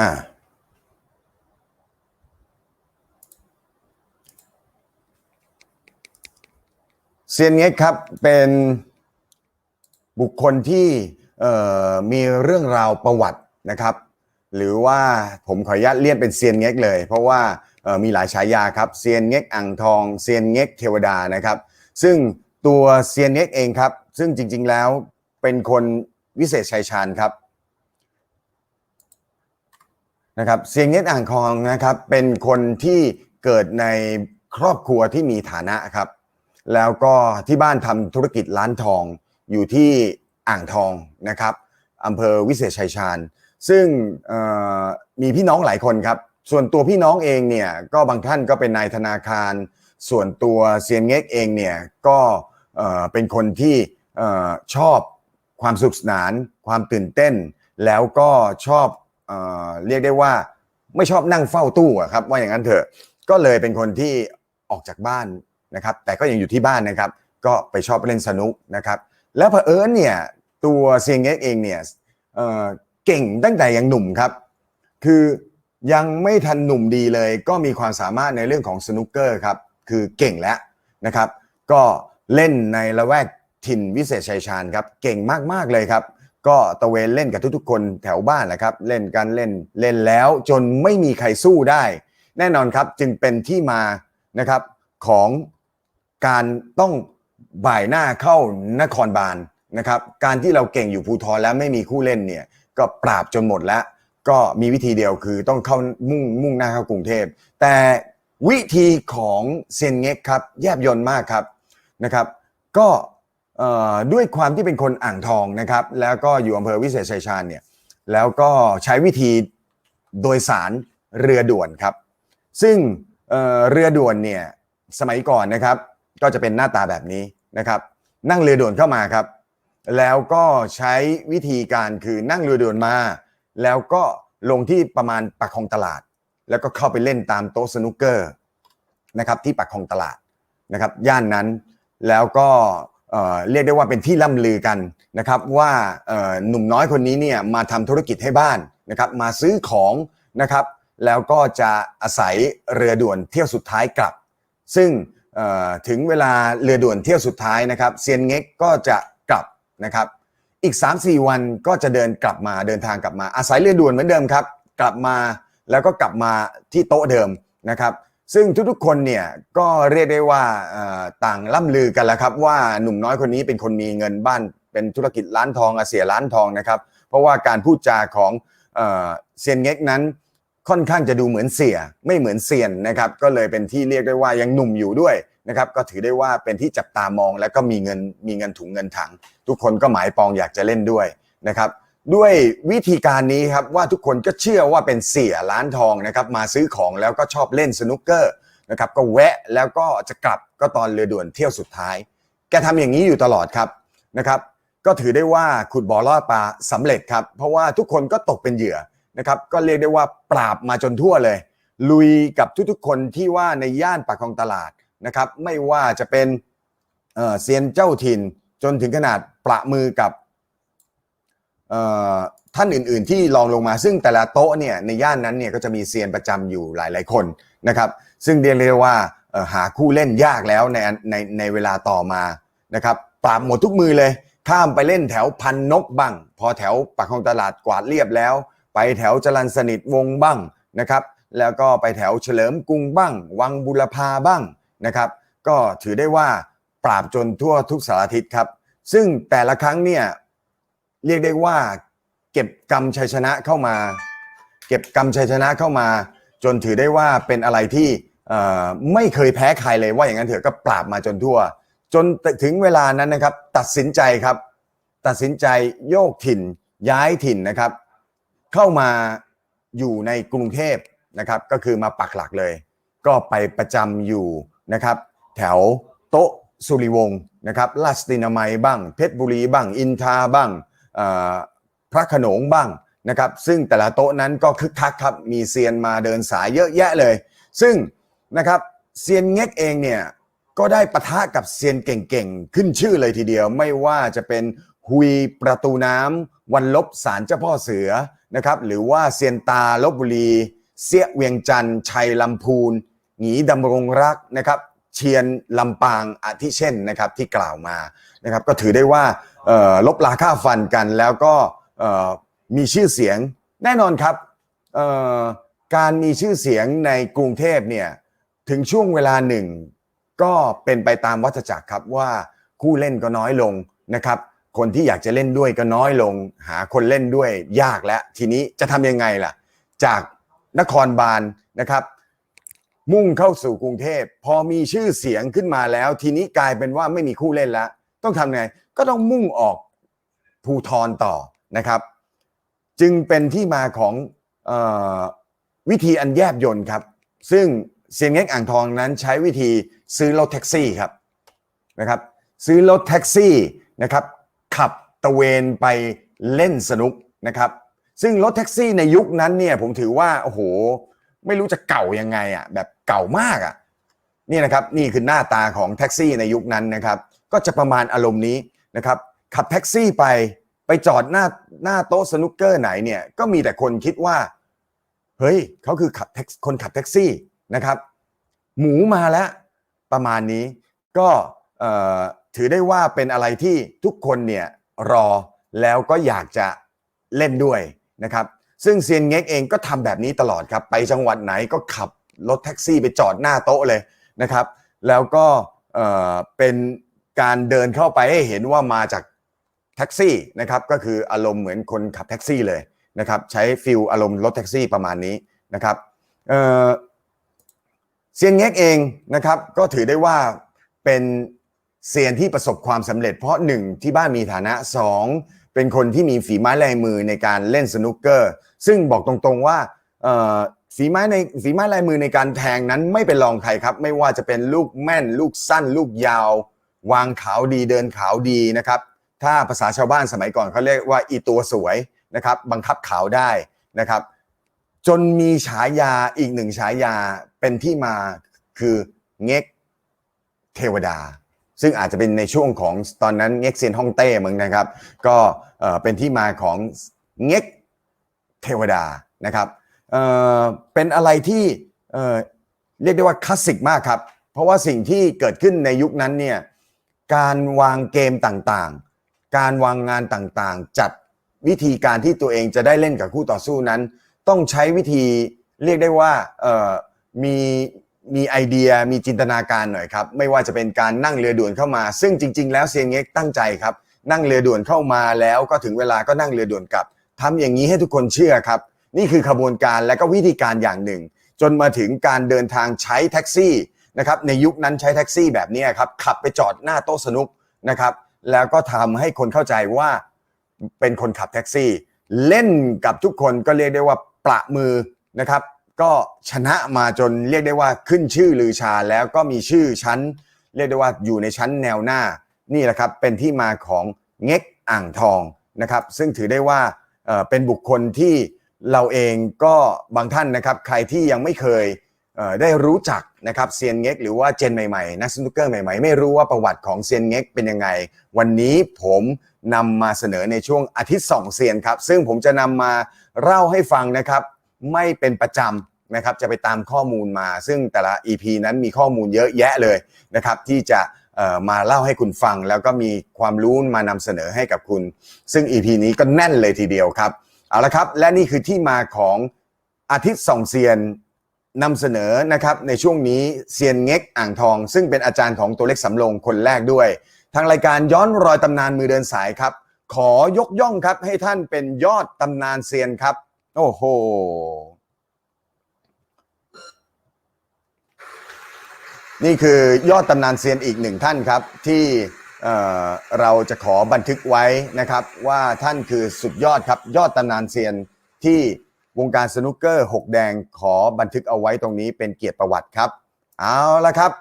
อ่า เซียนเง็กครับเป็นบุคคลที่มีเรื่องราวประวัตินะครับ หรือว่าผมขออนุญาตเรียกเป็นเซียนเง็กเลย เพราะว่ามีหลายฉายาครับเซียนเง็กอ่างทองเซียนเง็กเทวดานะครับ ซึ่งตัวเซียนเง็กเองครับ ซึ่งจริงๆแล้วเป็นคนวิเศษชัยชาญครับ นะครับเซียงเง็กอ่างทองนะครับเป็นคนที่เกิดในครอบครัวที่มีฐานะครับ แล้วก็ที่บ้านทำธุรกิจร้านทองอยู่ที่อ่างทองนะครับอำเภอวิเศษชัยชาญ ซึ่งมีพี่น้องหลายคนครับ ส่วนตัวพี่น้องเองเนี่ยก็บางท่านก็เป็นนายธนาคาร ส่วนตัวเซียนเง็กเองเนี่ยก็เป็นคนที่ชอบความสุขสนาน ความตื่นเต้น แล้วก็ชอบ เเรียกได้ว่าไม่ชอบนั่งเฝ้าตู้ครับว่าอย่างนั้นเถอะก็เลยเป็นคนที่ออกจากบ้านนะครับแต่ก็ยังอยู่ที่บ้านนะครับ ก็ไปชอบเล่นสนุกนะครับ แล้วเผอิญเนี่ยตัวเซียงเง็กเองเนี่ยเเก่งตั้งแต่ยังหนุ่มครับ คือยังไม่ทันหนุ่มดีเลย ก็มีความสามารถในเรื่องของสนุกเกอร์ครับคือเก่งแล้วนะครับ ก็เล่นในละแวกถิ่นวิเศษชัยชาญครับ เก่งมากๆเลยครับ ก็ตะเวนเล่นกับทุกๆ คนแถวบ้านแหละครับ เล่นกันเล่นเล่นแล้วจนไม่มีใครสู้ได้ แน่นอนครับจึงเป็นที่มานะครับของการต้องบ่ายหน้าเข้านครบาลนะครับ การที่เราเก่งอยู่ภูทรแล้วไม่มีคู่เล่นเนี่ยก็ปราบจนหมดแล้ว ก็มีวิธีเดียวคือต้องเข้ามุ่งมุ่งหน้าเข้ากรุงเทพ แต่วิธีของเซียนเง็กครับแยบยนต์มากครับนะครับ ก็ ด้วยความที่เป็นคนอ่างทองนะครับ แล้วก็อยู่อำเภอวิเศษชัยชาญเนี่ยแล้วก็ใช้วิธีโดยสารเรือด่วนครับ ซึ่งเเรือด่วนเนี่ยสมัยก่อนนะครับ ก็จะเป็นหน้าตาแบบนี้นะครับ นั่งเรือด่วนเข้ามาครับ แล้วก็ใช้วิธีการคือนั่งเรือด่วนมา แล้วก็ลงที่ประมาณปากคลองตลาด แล้วก็เข้าไปเล่นตามโต๊ะสนุกเกอร์นะครับที่ปากคลองตลาดนะครับ ย่านนั้นแล้วก็ เรียกได้ว่าเป็นที่ล่ำลือกันนะครับว่าหนุ่มน้อยคนนี้เนี่ยมาทำธุรกิจให้บ้านนะครับมาซื้อของนะครับแล้วก็จะอาศัยเรือด่วนเที่ยวสุดท้ายกลับ ซึ่งถึงเวลาเรือด่วนเที่ยวสุดท้ายนะครับเซียนเง็กก็จะกลับนะครับอีก 3-4 วันก็จะเดินกลับมาเดินทางกลับมาอาศัยเรือด่วนเหมือนเดิมครับ กลับมาแล้วก็กลับมาที่โต๊ะเดิมนะครับ ซึ่งทุกๆคนเนี่ยก็เรียกได้ว่าต่างล่ำลือกันแล้วครับ ว่าหนุ่มน้อยคนนี้เป็นคนมีเงินบ้าน เป็นธุรกิจร้านทองอาเสียร้านทองนะครับ เพราะว่าการพูดจาของเออเซียนเง็กนั้นค่อนข้างจะดูเหมือนเสียไม่เหมือนเซียนนะครับ ก็เลยเป็นที่เรียกได้ว่ายังหนุ่มอยู่ด้วยนะครับ ก็ถือได้ว่าเป็นที่จับตามอง แล้วก็มีเงินมีเงินถุงเงินถัง ทุกคนก็หมายปองอยากจะเล่นด้วยนะครับ ด้วยวิธีการนี้ครับว่าทุกคนก็เชื่อว่าเป็นเสียร้านทองนะครับมาซื้อของแล้วก็ชอบเล่นสนุกเกอร์นะครับก็แวะแล้วก็จะกลับก็ตอนเรือด่วนเที่ยวสุดท้าย แกทำอย่างนี้อยู่ตลอดครับนะครับ ก็ถือได้ว่าขุดบ่อล่อปลาสำเร็จครับเพราะว่าทุกคนก็ตกเป็นเหยื่อนะครับก็เรียกได้ว่าปราบมาจนทั่วเลย ลุยกับทุกๆคนที่ว่าในย่านปากคลองตลาดนะครับไม่ว่าจะเป็นเออเซียนเจ้าถิ่นจนถึงขนาดประมือกับ ท่านอื่นๆที่ลองลงมาซึ่งแต่ละโต๊ะเนี่ยในย่านนั้นเนี่ยก็จะมีเซียนประจำอยู่หลายๆคนนะครับ ซึ่งเรียกได้ว่าหาคู่เล่นยากแล้วในในในเวลาต่อมานะครับปราบหมดทุกมือเลย ข้ามไปเล่นแถวพันนกบ้าง พอแถวปากคลองตลาดกวาดเรียบแล้ว ไปแถวจรันสนิทวงบ้างนะครับ แล้วก็ไปแถวเฉลิมกรุงบ้าง วังบุรพาบ้างนะครับ ก็ถือได้ว่าปราบจนทั่วทุกสารทิศครับ ซึ่งแต่ละครั้งเนี่ย เรียกได้ว่าเก็บกำชัยชนะเข้ามา เก็บกำชัยชนะเข้ามา จนถือได้ว่าเป็นอะไรที่ไม่เคยแพ้ใครเลยว่าอย่างนั้นเถอะก็ปราบมาจนทั่ว จนถึงเวลานั้นนะครับ ตัดสินใจครับ ตัดสินใจโยกถิ่นย้ายถิ่นนะครับ เข้ามาอยู่ในกรุงเทพนะครับ ก็คือมาปักหลักเลย ก็ไปประจำอยู่นะครับ แถวโต๊ะสุริวงศ์นะครับลาสตินามัยบ้าง เพชรบุรีบ้าง อินทราบ้าง พระขนงบ้างนะครับซึ่งแต่ละโต๊ะนั้นก็คึกคักครับมีเซียนมาเดินสายเยอะแยะเลย ซึ่งนะครับเซียนเง็กเองเนี่ยก็ได้ปะทะกับเซียนเก่งๆ ขึ้นชื่อเลยทีเดียว ไม่ว่าจะเป็นฮุยประตูน้ำวันลบสารเจ้าพ่อเสือนะครับหรือว่าเซียนตาลบบุรี เสี้ยเวียงจันทร์ชัยลำพูนหงีดำรงรักนะครับเชียนลำปางอาทิเช่นนะครับที่กล่าวมานะครับก็ถือได้ว่า ลบลาค่าฟันกันแล้วก็มีชื่อเสียงแน่นอนครับการมีชื่อเสียงในกรุงเทพเนี่ยถึงช่วงเวลาหนึ่ง ก็เป็นไปตามวัฏจักรครับว่าคู่เล่นก็น้อยลงนะครับ คนที่อยากจะเล่นด้วยก็น้อยลง หาคนเล่นด้วยยากแล้ว ทีนี้จะทำยังไงล่ะ จากนครบาลนะครับ มุ่งเข้าสู่กรุงเทพ พอมีชื่อเสียงขึ้นมาแล้ว ทีนี้กลายเป็นว่าไม่มีคู่เล่นแล้ว ต้องทำไง ก็ต้องมุ่งออกภูทรต่อนะครับ จึงเป็นที่มาของออวิธีอันแยบยนต์ครับ ซึ่งเซียนเง็กอ่างทองนั้นใช้วิธีซื้อรถแท็กซี่ครับนะครับ ซื้อรถแท็กซี่นะครับขับตะเวนไปเล่นสนุกนะครับ ซึ่งรถแท็กซี่ในยุคนั้นเนี่ยผมถือว่าโอ้โหไม่รู้จะเก่ายังไงอะแบบเก่ามากอะนี่นะครับนี่คือหน้าตาของแท็กซี่ในยุคนั้นนะครับ ก็จะประมาณอารมณ์นี้ นะครับขับแท็กซี่ไปไปจอดหน้าหน้าโต๊ะสนุกเกอร์ไหนเนี่ยก็มีแต่คนคิดว่าเฮ้ยเขาคือขับแท็กคนขับแท็กซี่นะครับ หมูมาแล้วประมาณนี้ก็ถือได้ว่าเป็นอะไรที่ทุกคนเนี่ยรอแล้วก็อยากจะเล่นด้วยนะครับ ซึ่งเซียนเง็กเองก็ทำแบบนี้ตลอดครับ ไปจังหวัดไหนก็ขับรถแท็กซี่ไปจอดหน้าโต๊ะเลยนะครับ แล้วก็เป็น การเดินเข้าไปให้เห็นว่ามาจากแท็กซี่นะครับก็คืออารมณ์เหมือนคนขับแท็กซี่เลยนะครับใช้ฟิลอารมณ์รถแท็กซี่ประมาณนี้นะครับเออเซียนเง็กเองนะครับก็ถือได้ว่าเป็นเซียนที่ประสบความสำเร็จเพราะหนึ่งที่บ้านมีฐานะสองเป็นคนที่มีฝีไม้ลายมือในการเล่นสนุกเกอร์ ซึ่งบอกตรงๆว่าฝีไม้ในฝีไม้ลายมือในการแทงนั้นไม่เป็นรองใครครับ ไม่ว่าจะเป็นลูกแม่น ลูกสั้น ลูกยาว วางขาวดีเดินขาวดีนะครับ ถ้าภาษาชาวบ้านสมัยก่อนเขาเรียกว่าอีตัวสวยนะครับ บังคับขาวได้นะครับ จนมีฉายาอีกหนึ่งฉายาเป็นที่มาคือเง็กเทวดา ซึ่งอาจจะเป็นในช่วงของตอนนั้นเง็กเซียนฮ่องเต้มึงนะครับ ก็เป็นที่มาของเง็กเทวดานะครับเเป็นอะไรที่เเรียกได้ว่าคลาสสิกมากครับ เพราะว่าสิ่งที่เกิดขึ้นในยุคนั้นเนี่ย การวางเกมต่างๆ การวางงานต่างๆ จัดวิธีการที่ตัวเองจะได้เล่นกับคู่ต่อสู้นั้น ต้องใช้วิธีเรียกได้ว่ามีมีไอเดียมีจินตนาการหน่อยครับ ไม่ว่าจะเป็นการนั่งเรือด่วนเข้ามา ซึ่งจริง ๆ แล้วเซียงเง็กตั้งใจครับ นั่งเรือด่วนเข้ามาแล้วก็ถึงเวลาก็นั่งเรือด่วนกลับทำอย่างนี้ให้ทุกคนเชื่อครับ นี่คือขบวนการและก็วิธีการอย่างหนึ่ง จนมาถึงการเดินทางใช้แท็กซี่ นะครับในยุคนั้นใช้แท็กซี่แบบนี้ครับขับไปจอดหน้าโต๊ะสนุกนะครับแล้วก็ทำให้คนเข้าใจว่าเป็นคนขับแท็กซี่ เล่นกับทุกคนก็เรียกได้ว่าประมือนะครับ ก็ชนะมาจนเรียกได้ว่าขึ้นชื่อลือชาแล้วก็มีชื่อชั้น เรียกได้ว่าอยู่ในชั้นแนวหน้านี่แหละครับเป็นที่มาของเง็กอ่างทองนะครับ ซึ่งถือได้ว่าเป็นบุคคลที่เราเองก็บางท่านนะครับ ใครที่ยังไม่เคยได้รู้จัก นะครับเซียนเง็กหรือว่าเจนใหม่ๆ นักสนุกเกอร์ใหม่ๆ ไม่รู้ว่าประวัติของเซียนเง็กเป็นยังไง วันนี้ผมนำมาเสนอในช่วงอาทิตย์สองเซียนครับ ซึ่งผมจะนำมาเล่าให้ฟังนะครับ ไม่เป็นประจำนะครับจะไปตามข้อมูลมา ซึ่งแต่ละ EP นั้นมีข้อมูลเยอะแยะเลยนะครับ ที่จะมาเล่าให้คุณฟัง แล้วก็มีความรู้มานำเสนอให้กับคุณ ซึ่ง EP นี้ก็แน่นเลยทีเดียวครับเอาละครับ และนี่คือที่มาของอาทิตย์สองเซียน นำเสนอนะครับในช่วงนี้เซียนเง็กอ่างทอง ซึ่งเป็นอาจารย์ของตัวเล็กสำโรงคนแรกด้วย ทางรายการย้อนรอยตำนานมือเดินสายครับ ขอยกย่องครับให้ท่านเป็นยอดตำนานเซียนครับ โอ้โหนี่คือยอดตำนานเซียนอีกหนึ่งท่านครับ ที่เเราจะขอบันทึกไว้นะครับ ว่าท่านคือสุดยอดครับ ยอดตำนานเซียนที่ วงการสนุกเกอร์หกแดงขอบันทึกเอาไว้ตรงนี้เป็นเกียรติประวัติครับ เอาละครับ